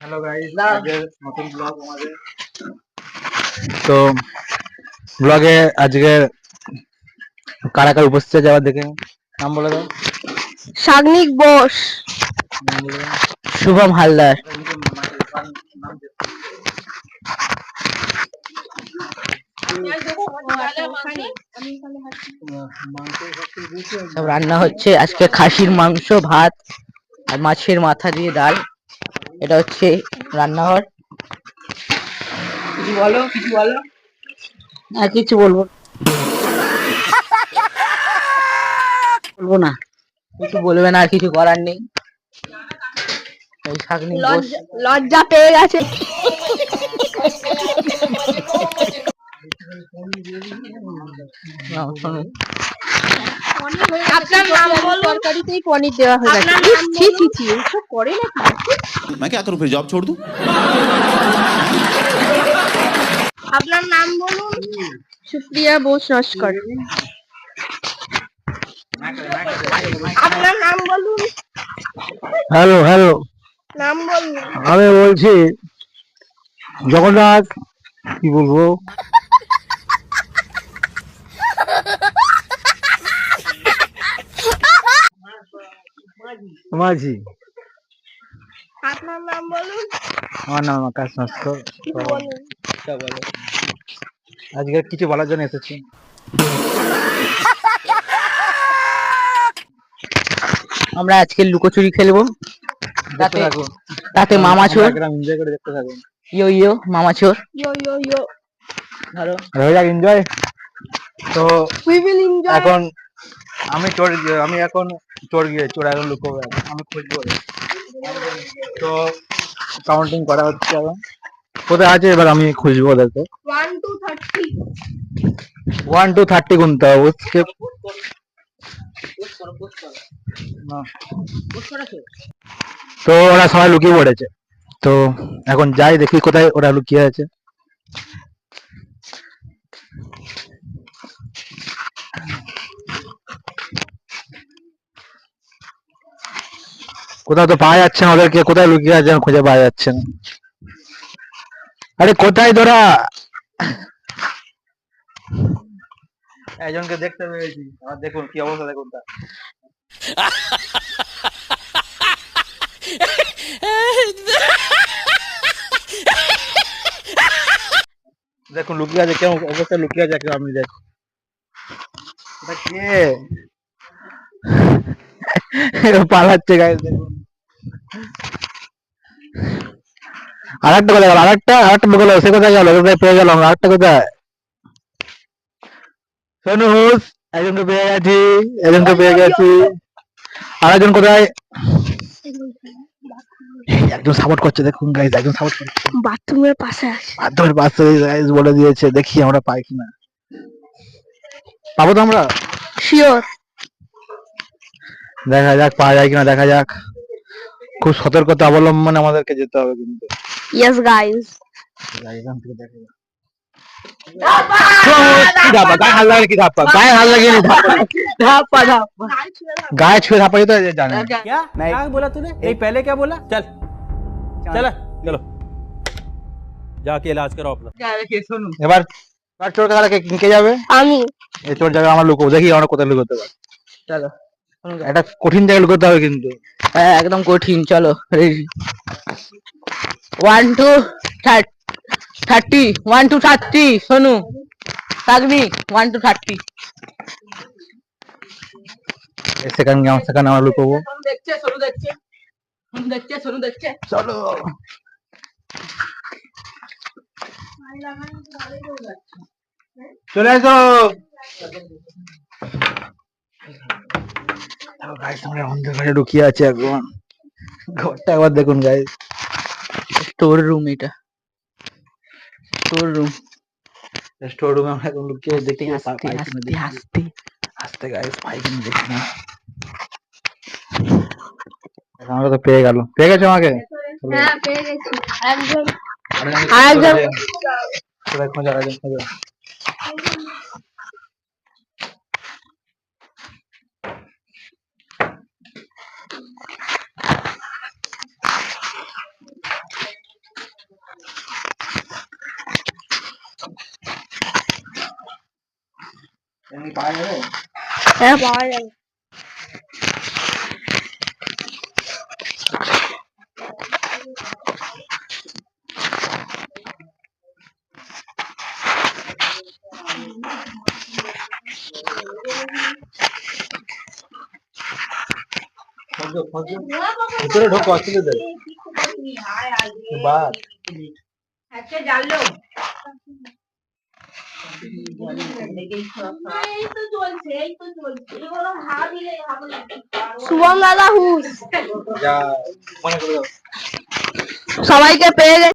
Hello guys আজকে নতুন blog আমাদের। তো ব্লগে আজকে কারা কারা উপস্থিত আছে আবার দেখে নাম বলে দাও। সাগ্নিক বোস। শুভম হালদার। রান্না হচ্ছে আজকে খাসির মাংস ভাত আর মাছের মাথা দিয়ে ডাল। এটা হচ্ছে রান্নাঘর। কিছু বলো কিছু বলো। না কিছু বলব বলব না। কিছু বলবে না আর কিছু করার নেই। লজ্জা পেয়ে গেছে। আপনার নাম বলুন তরকারিতেই পনির দেওয়া হয়ে গেছে ছি ছি ছি এসব করে নাকি मैं क्या करूं फिर जॉब छोड़ दूं আপনার নাম বলুন সুপ্রিয়া বোস নস্কর আপনার নাম বলুন হ্যালো হ্যালো নাম বলুন আমি বলছি জগন্নাথ কি বলবো মাঝি। আপনার নাম বলুন। আমার নাম আকাশ নস্কর। কিছু আজকে কিছু বলার জন্য এসেছি। আমরা আজকে লুকোচুরি খেলব। তাতে তাতে মামা চোর। এনজয় করে দেখতে থাকো ইয়ো ইয়ো মামা চোর। ইয়ো ইয়ো ইয়ো। ধরো। হয়ে যাক এনজয় তো উই উইল এনজয় এখন আমি চোর আমি এখন চোর গিয়ে চোরাগুলো লুকো আমি খুঁজবো। তো কাউন্টিং করা হচ্ছে এখন। কোথায় আছে? এবার আমি খুঁজবো ওদেরকে। One two thirty one two thirty গুনতে হবে উসকে তো ওরা সবাই লুকিয়ে পড়েছে। তো এখন যাই দেখি কোথায় ওরা লুকিয়ে আছে। কোথাও তো পাওয়া যাচ্ছে না ওদেরকে কোথায় লুকিয়ে আছে খুঁজে পাওয়া যাচ্ছে না। আরে কোথায় তোরা? একজনকে দেখতে পেয়েছি। আর দেখুন কি অবস্থা দেখুন তার। দেখুন লুকিয়ে আছে কেমন অবস্থা লুকিয়ে আছে কেউ আপনি দেখ কে? পালাচ্ছে গাইস দেখুন। আর একটা কোথায় গেল? আর একটা আর একটা গেল সে কোথায় গেল? কোথায় পেয়ে গেলাম আর একটা কোথায় সনুস একজনকে পেয়ে গেছি একজনকে পেয়ে গেছি। আর একজন কোথায়? একজন সাপোর্ট করছে দেখুন গাইজ একজন সাপোর্ট করছে। বাথরুমের পাশে আছে। মাধ্যমের পাশে গাইজ বলে দিয়েছে দেখি আমরা পাই কিনা। পাবো তো আমরা? শিওর দেখা যাক পাওয়া যায় কিনা দেখা যাক। খুব সতর্কতা অবলম্বনে আমাদেরকে যেতে হবে কিন্তু ইয়েস গাইস এখান থেকে দেখা যাক। কি ধাপ্পা? গায়ে হাত লাগালে কি ধাপ্পা? গায়ে হাত লাগিয়ে নি ধাপ্পা। ধাপ্পা ধাপ্পা গায়ে ছুঁয়ে ধাপ্পা দিতে হয়, জানে क्या क्या बोला तूने नहीं पहले क्या बोला चल चल चलो जाके इलाज कराओ अपना শুনুন এবার এবার চোর কাছে কে যাবে আমি এই চোর জায়গা আমরা লুকোবো দেখি আমরা কোথায় লুকোতে পারি চলো একটা কঠিন জায়গায় লুকোতে হবে কিন্তু। হ্যাঁ একদম কঠিন চলো ready one two thirty one two thirty শোনু থাকবি ওয়ান টু থার্টি সেখানে আমার সেখানে আমরা লুকোবো। দেখছে শোনু দেখছে। দেখছে শোনু দেখছে। চলো। চলে এসো গাইস আমরা অন্ধকারে ঢুকিয়ে আছে এখন। ঘরটা একবার দেখুন গাইস স্টোর রুম এটা। স্টোর রুম স্টোর রুমে আমরা এখন লুকিয়ে দেখি আস্তে পাই কিনা আস্তে দেখি। আস্তে আস্তে গাইস পাই কিনা দেখি না। আমরা তো পেয়ে গেল পেয়ে গেছো আমাকে? হ্যাঁ পেয়ে গেছি। একজন আরেকজন আরেকজন কোথায় খোঁজো আরেকজন খোঁজো এমনি পাওয়া যাবে? হ্যাঁ। পাওয়া যাবে। ভিতরে ঢোকো অসুবিধা বাস শুভম দাদা হুস সবাইকে পেয়ে গেছি।